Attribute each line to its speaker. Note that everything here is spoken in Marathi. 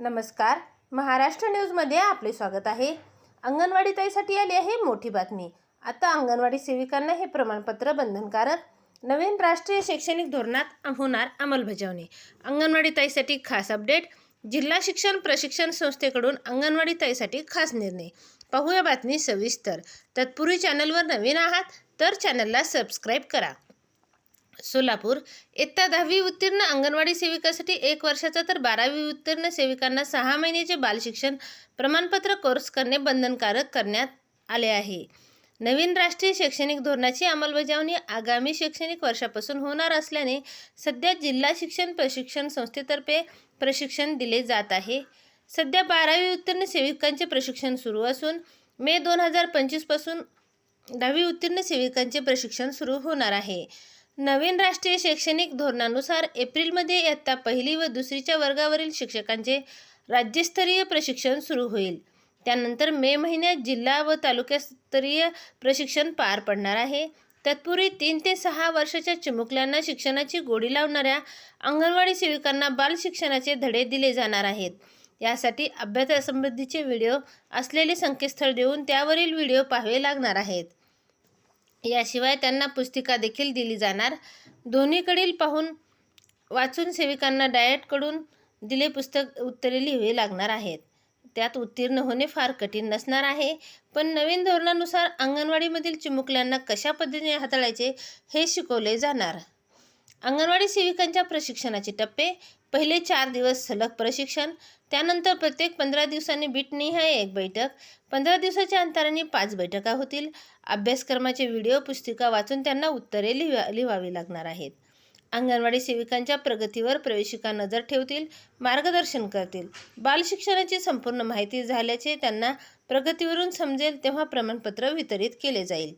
Speaker 1: नमस्कार. महाराष्ट्र न्यूजमध्ये आपले स्वागत आहे. अंगणवाडी ताईसाठी आली आहे मोठी बातमी. आता अंगणवाडी सेविकांना हे प्रमाणपत्र बंधनकारक. नवीन राष्ट्रीय शैक्षणिक धोरणात होणार अंमलबजावणी. अंगणवाडी ताईसाठी खास अपडेट. जिल्हा शिक्षण प्रशिक्षण संस्थेकडून अंगणवाडी ताईसाठी खास निर्णय. पाहूया बातमी सविस्तर. तत्पूर्वी चॅनलवर नवीन आहात तर चॅनलला सबस्क्राईब करा. सोलापूर. इयत्ता दहावी उत्तीर्ण अंगणवाडी सेविकासाठी एक वर्षाचा तर बारावी उत्तीर्ण सेविकांना सहा महिन्याचे बालशिक्षण प्रमाणपत्र कोर्स करणे बंधनकारक करण्यात आले आहे. नवीन राष्ट्रीय शैक्षणिक धोरणाची अंमलबजावणी आगामी शैक्षणिक वर्षापासून होणार असल्याने सध्या जिल्हा शिक्षण प्रशिक्षण संस्थेतर्फे प्रशिक्षण दिले जात आहे. सध्या बारावी उत्तीर्ण सेविकांचे प्रशिक्षण सुरू असून मे दोन हजार पंचवीसपासून दहावी उत्तीर्ण सेविकांचे प्रशिक्षण सुरू होणार आहे. नवीन राष्ट्रीय शैक्षणिक धोरणानुसार एप्रिलमध्ये इयत्ता पहिली व दुसरीच्या वर्गावरील शिक्षकांचे राज्यस्तरीय प्रशिक्षण सुरू होईल. त्यानंतर मे महिन्यात जिल्हा व तालुकास्तरीय प्रशिक्षण पार पडणार आहे. तत्पूर्वी तीन ते सहा वर्षाच्या चिमुकल्यांना शिक्षणाची गोडी लावणाऱ्या अंगणवाडी सेविकांना बाल शिक्षणाचे धडे दिले जाणार आहेत. यासाठी अभ्यासासंबंधीचे व्हिडिओ असलेले संकेतस्थळ देऊन त्यावरील व्हिडिओ पाहावे लागणार आहेत. याशिवाय त्यांना पुस्तिका देखील दिली जाणार. दोन्हीकडील पाहून वाचून सेविकांना डाएटकडून दिले पुस्तक उत्तरे लिहावे लागणार आहेत. त्यात उत्तीर्ण होणे फार कठीण नसणार आहे. पण नवीन धोरणानुसार अंगणवाडीमधील चिमुकल्यांना कशा पद्धतीने हाताळायचे हे शिकवले जाणार. अंगणवाडी सेविकांच्या प्रशिक्षणाचे टप्पे पहिले चार दिवस सलग प्रशिक्षण त्यानंतर प्रत्येक पंधरा दिवसांनी बीटनिहाय एक बैठक पंधरा दिवसाच्या अंतराने पाच बैठका होतील. अभ्यासक्रमाचे व्हिडिओ पुस्तिका वाचून त्यांना उत्तरे लिहा लिहावी लागणार आहेत. अंगणवाडी सेविकांच्या प्रगतीवर प्रवेशिका नजर ठेवतील मार्गदर्शन करतील. बालशिक्षणाची संपूर्ण माहिती झाल्याचे त्यांना प्रगतीवरून समजेल तेव्हा प्रमाणपत्र वितरित केले जाईल.